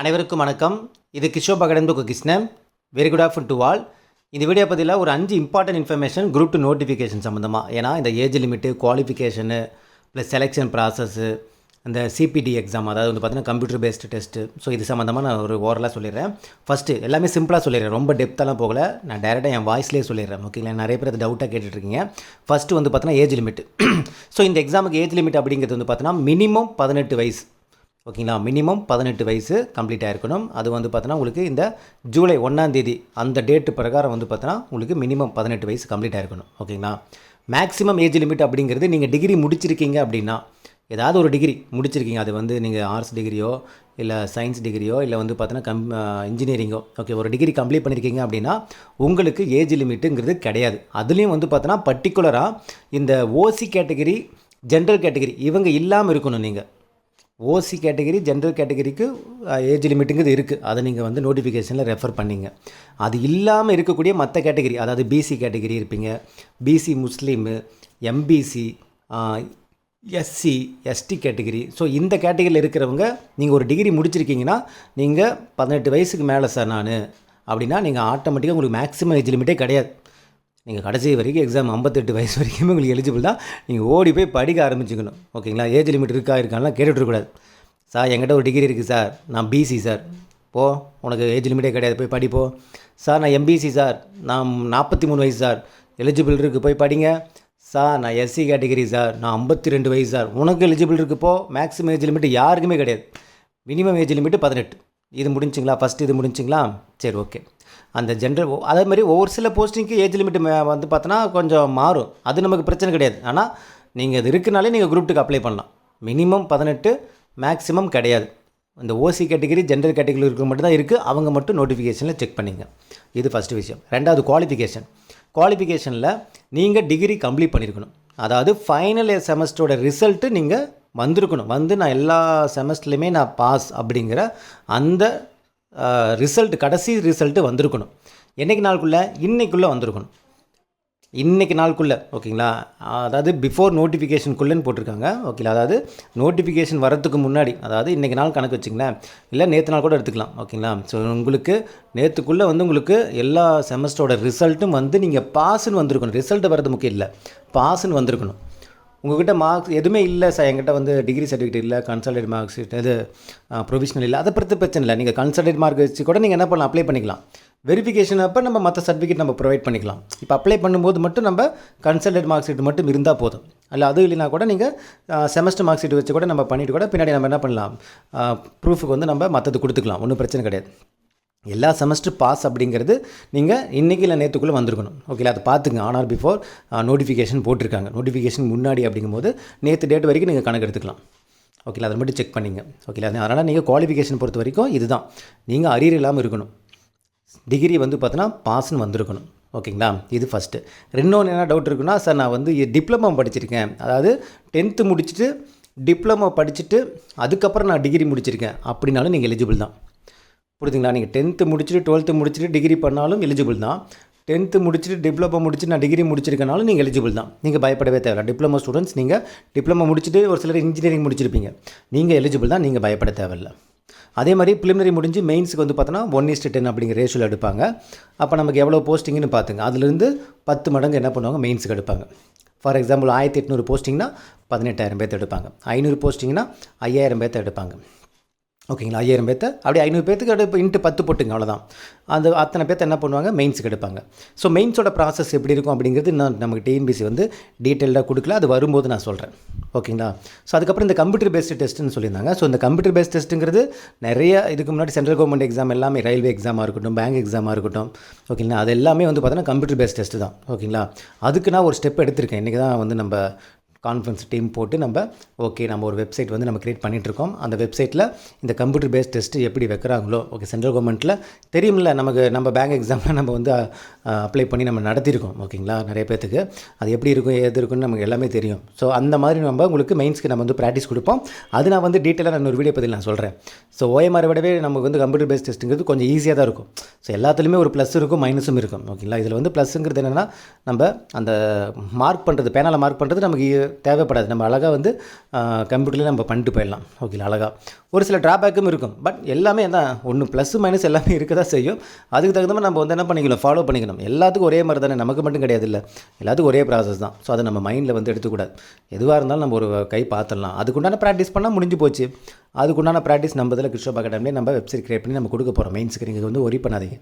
அனைவருக்கும் வணக்கம். இது கிஷோ பகடன் Krishnan very good afternoon to all இந்த வீடியோ பதில் ஒரு அஞ்சு important information group two notification சம்மந்தமாக ஏன்னா இந்த age limit qualification plus selection process இந்த சிபிடி எக்ஸாம் அதாவது வந்து பார்த்தீங்கன்னா கம்ப்யூட்டர் பேஸ்டு டெஸ்ட்டு ஸோ இது சம்மந்தமாக நான் ஒரு ஓரலாக சொல்லிடுறேன். ஃபஸ்ட்டு எல்லாமே சிம்பிளாக சொல்லிடுறேன். ரொம்ப டெப்த்தெல்லாம் போகல. நான் டேரெக்டாக என் வாய்ஸ்லேயே சொல்லிடுறேன். ஓகேங்களா நிறைய பேர் அது டவுட்டாக கேட்டுட்ருக்கீங்க. ஃபஸ்ட்டு வந்து பார்த்தீங்கன்னா ஏஜ் லிமிட் ஸோ இந்த எக்ஸாமுக்கு ஏஜ் லிமிட் அப்படிங்கிறது வந்து பார்த்தீங்கன்னா மினிமம் பதினெட்டு வயசு. ஓகேங்களா? மினிமம் பதினெட்டு வயசு கம்ப்ளீட் ஆகிருக்கணும் அது வந்து பார்த்தோன்னா உங்களுக்கு இந்த ஜூலை ஒன்றாந்தேதி அந்த டேட்டு பிரகாரம் வந்து பார்த்தோன்னா உங்களுக்கு மினிமம் பதினெட்டு வயசு கம்ப்ளீட் ஆகிருக்கணும் ஓகேங்களா? மேக்ஸிமம் ஏஜ் லிமிட் அப்படிங்கிறது நீங்கள் டிகிரி முடிச்சிருக்கீங்க அப்படின்னா ஏதாவது ஒரு டிகிரி முடிச்சிருக்கீங்க. அது வந்து நீங்கள் ஆர்ட்ஸ் டிகிரியோ இல்லை சயின்ஸ் டிகிரியோ இல்லை வந்து பார்த்தோன்னா கம் இன்ஜினியரிங்கோ ஓகே ஒரு டிகிரி கம்ப்ளீட் பண்ணியிருக்கீங்க அப்படின்னா உங்களுக்கு ஏஜ் லிமிட்டுங்கிறது கிடையாது. அதுலேயும் வந்து பார்த்தோன்னா பர்டிகுலராக இந்த ஓசி கேட்டகரி ஜென்ரல் கேட்டகரி இவங்க இல்லாமல் இருக்கணும் நீங்கள் ஓசி கேட்டகரி ஜென்ரல் கேட்டகரிக்கு ஏஜ் லிமிட்டுங்கிறது இருக்குது அதை நீங்கள் வந்து நோட்டிஃபிகேஷனில் ரெஃபர் பண்ணிங்க. அது இல்லாமல் இருக்கக்கூடிய மற்ற கேட்டகரி அதாவது பிசி கேட்டகரி இருப்பீங்க. BC Muslim MBC SC ST category so இந்த கேட்டகரியில் இருக்கிறவங்க நீங்கள் ஒரு டிகிரி முடிச்சிருக்கீங்கன்னா நீங்கள் பதினெட்டு வயசுக்கு மேலே சார் நான். அப்படின்னா நீங்கள் ஆட்டோமேட்டிக்காக உங்களுக்கு மேக்ஸிமம் ஏஜ் லிமிட்டே கிடையாது. நீங்கள் கடைசி வரைக்கும் எக்ஸாம் ஐம்பத்தெட்டு வயசு வரைக்கும் உங்களுக்கு எலிஜிபிள் தான். நீங்கள் ஓடி போய் படிக்க ஆரம்பிச்சுக்கணும். ஓகேங்களா? ஏஜ் லிமிட் இருக்கா இருக்கான்லாம் கேட்டுட்ருக்கூடாது சார் என்கிட்ட ஒரு டிகிரி இருக்குது சார் நான் பிசி சார் போ. உனக்கு ஏஜ் லிமிட்டே கிடையாது. போய் படிப்போ. சார் நான் எம்பிசி சார் நான் நாற்பத்தி மூணு வயசு சார் எலிஜிபிள் இருக்குது போய் படிங்க. சார் நான் எஸ்சி கேட்டகரி சார் நான் ஐம்பத்தி ரெண்டு வயசு சார் உனக்கு எலிஜிபிள் இருக்குது போ. மேக்ஸிமம் ஏஜ் லிமிட் யாருக்குமே கிடையாது. மினிமம் ஏஜ் லிமிட்டு பதினெட்டு. இது முடிஞ்சிங்களா? ஃபஸ்ட்டு இது முடிஞ்சிங்களா? சரி ஓகே அந்த ஜென்ரல் அதே மாதிரி ஒவ்வொரு சில போஸ்டிங்க்கு ஏஜ் லிமிட் வந்து பார்த்தோன்னா கொஞ்சம் மாறும். அது நமக்கு பிரச்சனை கிடையாது. ஆனால் நீங்கள் இது இருக்குனாலே நீங்கள் குரூப் டூக்கு அப்ளை பண்ணலாம். மினிமம் பதினெட்டு மேக்ஸிமம் கிடையாது. இந்த ஓசி கேட்டகரி ஜென்ரல் கேட்டகரி இருக்க மட்டும் தான் இருக்குது அவங்க மட்டும் நோட்டிஃபிகேஷனில் செக் பண்ணிங்க. இது ஃபஸ்ட்டு விஷயம். ரெண்டாவது குவாலிஃபிகேஷன் குவாலிஃபிகேஷனில் நீங்கள் டிகிரி கம்ப்ளீட் பண்ணியிருக்கணும் அதாவது ஃபைனல் செமஸ்டரோட ரிசல்ட்டு நீங்கள் வந்திருக்கணும். வந்து நான் எல்லா செமஸ்டர்லேயுமே நான் பாஸ் அப்படிங்கிற அந்த ரிசல்ட் கடைசி ரிசல்ட்டு வந்திருக்கணும். என்றைக்கு நாளுக்குள்ளே? இன்றைக்குள்ளே வந்திருக்கணும். இன்றைக்கி நாளுக்குள்ளே ஓகேங்களா? அதாவது பிஃபோர் நோட்டிஃபிகேஷனுக்குள்ளேன்னு போட்டிருக்காங்க. ஓகேங்களா? அதாவது நோட்டிஃபிகேஷன் வரத்துக்கு முன்னாடி அதாவது இன்றைக்கி நாள் கணக்கு வச்சிங்களேன் இல்லை நேற்று நாள் கூட எடுத்துக்கலாம் ஓகேங்களா? ஸோ உங்களுக்கு நேற்றுக்குள்ளே வந்து உங்களுக்கு எல்லா செமஸ்டரோட ரிசல்ட்டும் வந்து நீங்கள் பாஸ்ன்னு வந்திருக்கணும். ரிசல்ட் வரது முக்கியம் இல்லை. பாஸ்ன்னு வந்திருக்கணும். உங்ககிட்ட மார்க்ஸ் எதுவுமே இல்லை சார் என்கிட்ட வந்து டிகிரி சர்டிஃபிகேட் இல்லை கன்சல்டேட் மார்க்ஸ் இது ப்ரொவிஷனல் இல்லை. அதை பற்றி பிரச்சனை இல்லை. நீங்கள் கன்சல்டேட் மார்க் வச்சு கூட நீங்கள் என்ன பண்ணலாம்? அப்ளை பண்ணிக்கலாம். வெரிஃபிகேஷன் அப்போ நம்ம மற்ற சர்டிஃபிகேட் நம்ம ப்ரொவைட் பண்ணிக்கலாம். இப்போ அப்ளை பண்ணும்போது மட்டும் நம்ம கன்சல்டேட் மார்க் ஷீட் மட்டும் இருந்தால் போதும். அல்ல அது இல்லைனா கூட நீங்கள் செமஸ்டர் மார்க் ஷீட் வச்சு கூட நம்ம பண்ணிவிட்டு கூட பின்னாடி நம்ம என்ன பண்ணலாம்? ப்ரூஃபுக்கு வந்து நம்ம மற்றது கொடுத்துக்கலாம். ஒன்றும் பிரச்சனை கிடையாது. எல்லா செமஸ்டர் பாஸ் அப்படிங்கிறது நீங்கள் இன்றைக்கி இல்லை நேற்றுக்குள்ளே வந்திருக்கணும். ஓகேங்களா அதை பார்த்துங்க. ஆர் பிஃபோர் நோட்டிஃபிகேஷன் போட்டிருக்காங்க. நோட்டிஃபிகேஷன் முன்னாடி அப்படிங்கும்போது நேற்று டேட் வரைக்கும் நீங்கள் கணக்கு எடுத்துக்கலாம். ஓகேங்களா அதை மட்டும் செக் பண்ணிங்க. ஓகேங்களா அதனால் நீங்கள் குவாலிஃபிகேஷன் பொறுத்த வரைக்கும் இதுதான். நீங்கள் அரியர் இல்லாமல் இருக்கணும். டிகிரி வந்து பார்த்தோன்னா பாஸ்ன்னு வந்திருக்கணும். ஓகேங்களா இது ஃபஸ்ட்டு ரெண்டொன்று என்ன டவுட் இருக்குன்னா சார் நான் வந்து டிப்ளமோ படிச்சிருக்கேன். அதாவது டென்த்து முடிச்சுட்டு டிப்ளமோ படிச்சுட்டு அதுக்கப்புறம் நான் டிகிரி முடிச்சிருக்கேன். அப்படின்னாலும் நீங்கள் எலிஜிபிள் தான். புரியுதுங்களா? நீங்கள் டென்த்து முடிச்சுட்டு டுவெல்த்து முடிச்சுட்டு டிகிரி பண்ணாலும் எலிஜிபிள் தான். டென்த்து முடிச்சுட்டு டிப்ளமோ முடிச்சுட்டு நான் டிகிரி முடிச்சிருக்கனாலும் நீங்கள் எலிஜிபிள் தான். நீங்கள் பயப்படவே தேவையில்ல. டிப்ளமோ ஸ்டூடெண்ட்ஸ் நீங்கள் டிப்ளமோ முடிச்சுட்டு ஒரு சிலர் இன்ஜினியரிங் முடிச்சிருப்பீங்க. நீங்கள் எலிஜிபிள் தான் நீங்கள் பயப்பட தேவையில்லை. அதே மாதிரி ப்ரிலிமினரி முடிஞ்சு மெயின்ஸுக்கு வந்து பார்த்தோன்னா ஒன் இஸ்ட் டென் அப்படிங்கிற ரேஷியோவில் எடுப்பாங்க. அப்போ நமக்கு எவ்வளோ போஸ்டிங்னு பார்த்துங்க அதுலேருந்து பத்து மடங்கு என்ன பண்ணுவாங்க? மெயின்ஸுக்கு எடுப்பாங்க. ஃபார் எக்ஸாம்பிள் ஆயிரத்தி எட்நூறு போஸ்டிங்னா பதினெட்டாயிரம் பேர்த்து எடுப்பாங்க. ஐநூறு போஸ்டிங்னா ஐயாயிரம் பேர்த்து எடுப்பாங்க. ஓகேங்களா ஐயாயிரம் பேர்த்த அப்படியே ஐநூறு பேர்த்துக்கு எடுப்பு இன்ட்டு பத்து போட்டுங்க அவ்வளோதான் அந்த அத்தனை பேர்த்த என்ன பண்ணுவாங்க? மெயின்ஸுக்கு எடுப்பாங்க ஸோ மெயின்ஸோட ப்ராசஸ் எப்படி இருக்கும் அப்படிங்கிறது நான் நமக்கு டிஎன்பிசி வந்து டீட்டெயில்டாக கொடுக்கல. அது வரும்போது நான் சொல்கிறேன் ஓகேங்களா? ஸோ அதுக்கப்புறம் இந்த கம்ப்யூட்டர் பேஸ்டு டெஸ்ட்டுன்னு சொல்லியிருந்தாங்க. ஸோ இந்த கம்ப்யூட்டர் பேஸ்ட் டெஸ்ட்டுங்கிறது நிறைய இதுக்கு முன்னாடி சென்ட்ரல் கவர்மெண்ட் எக்ஸாம் எல்லாமே ரயில்வே எக்ஸாமாக இருக்கட்டும் பேங்க் எக்ஸாமாக இருக்கட்டும். ஓகேங்களா? அது எல்லாமே வந்து பார்த்தோன்னா கம்ப்யூட்டர் பேஸ்ட் டெஸ்ட்டு தான். ஓகேங்களா? அதுக்கு நான் ஒரு ஸ்டெப் எடுத்திருக்கேன். இன்றைக்கி தான் வந்து நம்ம கான்ஃபரன்ஸ் டீம் போட்டு நம்ம ஓகே நம்ம ஒரு வெப்சைட் வந்து நம்ம க்ரியேட் பண்ணிகிட்ருக்கோம் அந்த வெப்சைட்டில் இந்த கம்ப்யூட்டர் பேஸ்ட் டெஸ்ட்டு எப்படி வைக்கிறாங்களோ ஓகே சென்ட்ரல் கவர்மெண்ட்டில் தெரியும்ல நமக்கு நம்ம பேங்க் எக்ஸாமில் நம்ம வந்து அப்ளை பண்ணி நம்ம நடத்தியிருக்கோம் ஓகேங்களா நிறைய பேர்த்துக்கு அது எப்படி இருக்கும் எது இருக்குன்னு நமக்கு எல்லாமே தெரியும். ஸோ அந்த மாதிரி நம்ம உங்களுக்கு மெயின்ஸ்க்கு நம்ம வந்து ப்ராக்டிஸ் கொடுப்போம். அது நான் வந்து டீட்டெயிலாக நான் ஒரு வீடியோ பற்றி நான் சொல்கிறேன் ஸோ ஓஎம்ஆர் விடவே நமக்கு வந்து கம்ப்யூட்டர் பேஸ்ட் டெஸ்ட்டுங்கிறது கொஞ்சம் ஈஸியாக தான் இருக்கும். ஸோ எல்லாத்துலேயுமே ஒரு ப்ளஸ் இருக்கும் மைனஸும் இருக்கும் ஓகேங்களா இதில் வந்து ப்ளஸ்ஸுங்கிறது என்னென்னா நம்ம அந்த மார்க் பண்ணுறது பேனால் மார்க் பண்ணுறது நமக்கு தேவைப்படாது. நம்ம அழகாக வந்து கம்ப்யூட்டர்லேயே நம்ம பண்ணிட்டு போயிடலாம். ஓகே அழகாக ஒரு சில ட்ராபேக்கும் இருக்கும். பட் எல்லாமே தான் ஒன்று ப்ளஸ் மைனஸ் எல்லாமே இருக்க தான் செய்யும். அதுக்கு தகுந்த மாதிரி நம்ம வந்து என்ன பண்ணிக்கணும்? ஃபாலோ பண்ணிக்கணும். எல்லாத்துக்கும் ஒரே மாதிரி தானே? நமக்கு மட்டும் கிடையாது இல்லை எல்லாத்துக்கும் ஒரே ப்ராசஸ் தான். ஸோ அதை நம்ம மைண்டில் வந்து எடுத்துக்கூடாது. எதுவாக இருந்தாலும் நம்ம ஒரு கை பார்த்துடலாம் அதுக்குண்டான ப்ராக்டிஸ் பண்ணால் முடிஞ்சு போச்சு. அதுக்குண்டான ப்ராக்டிஸ் நம்ம இதில் கிருஷ்ணப் அகாடமிலே நம்ம வெப்சைட் க்ரியேட் பண்ணி நம்ம கொடுக்க போகிறோம் மெயின்ஸுக்கு நீங்கள் வந்து ஒரி பண்ணாதீங்க.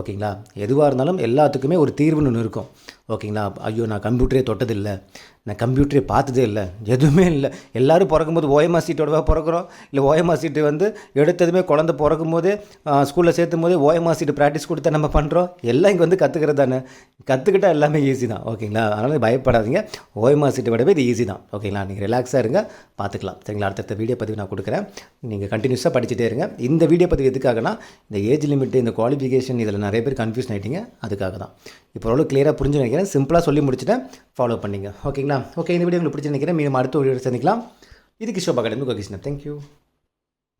ஓகேங்களா எதுவாக இருந்தாலும் எல்லாத்துக்குமே ஒரு தீர்வுன்னு ஒன்று இருக்கும். ஓகேங்களா ஐயோ நான் கம்ப்யூட்டரே தொட்டதில்லை. நான் கம்ப்யூட்டரே பார்த்ததே இல்லை. எதுவுமே இல்லை. எல்லோரும் பிறக்கும்போது ஓஎம்ஆர் சீட்டோட பிறக்கிறோம்? இல்லை ஓஎம்ஆர் சீட்டு வந்து எடுத்ததுமே குழந்த பிறக்கும் போதே ஸ்கூலில் சேர்த்தும் போதே ஓஎம்ஆர் சீட்டு ப்ராக்டிஸ் கொடுத்தா நம்ம பண்ணுறோம் எல்லாம் இங்கே வந்து கற்றுக்கிறது தானே. கற்றுக்கிட்டால் எல்லாமே ஈஸி தான். ஓகேங்களா அதனால் பயப்படாதீங்க. ஓஎம்ஆர் சீட்டை விடவே இது ஈஸி தான். ஓகேங்களா நீங்கள் ரிலாக்ஸாக இருங்க. பார்த்துக்கலாம். சரிங்களா? அடுத்தடுத்த வீடியோ பதிவு நான் கொடுக்குறேன். நீங்கள் கண்டினியூஸாக படிச்சுட்டே இருங்க. இந்த வீடியோ பதிவு எதுக்காகனா இந்த ஏஜ் லிமிட்டு இந்த குவாலிஃபிகேஷன் இதில் நிறைய பேர் கன்ஃபியூஷன் ஆகிட்டீங்க அதுக்காக தான். இப்போ அவ்வளோ கிளியராக புரிஞ்சு நினைக்கிறேன். சிம்பிளாக சொல்லி முடிச்சுட்டேன். ஃபாலோ பண்ணிங்க. ஓகேங்களா ஓகே இந்த வீடியோ உங்களுக்கு பிடிச்சி நினைக்கிறேன். மீண்டும் அடுத்த வீடியோ சந்திக்கலாம். இது கிஷோப் அகாடமி கோகிருஷ்ணன் தேங்க்யூ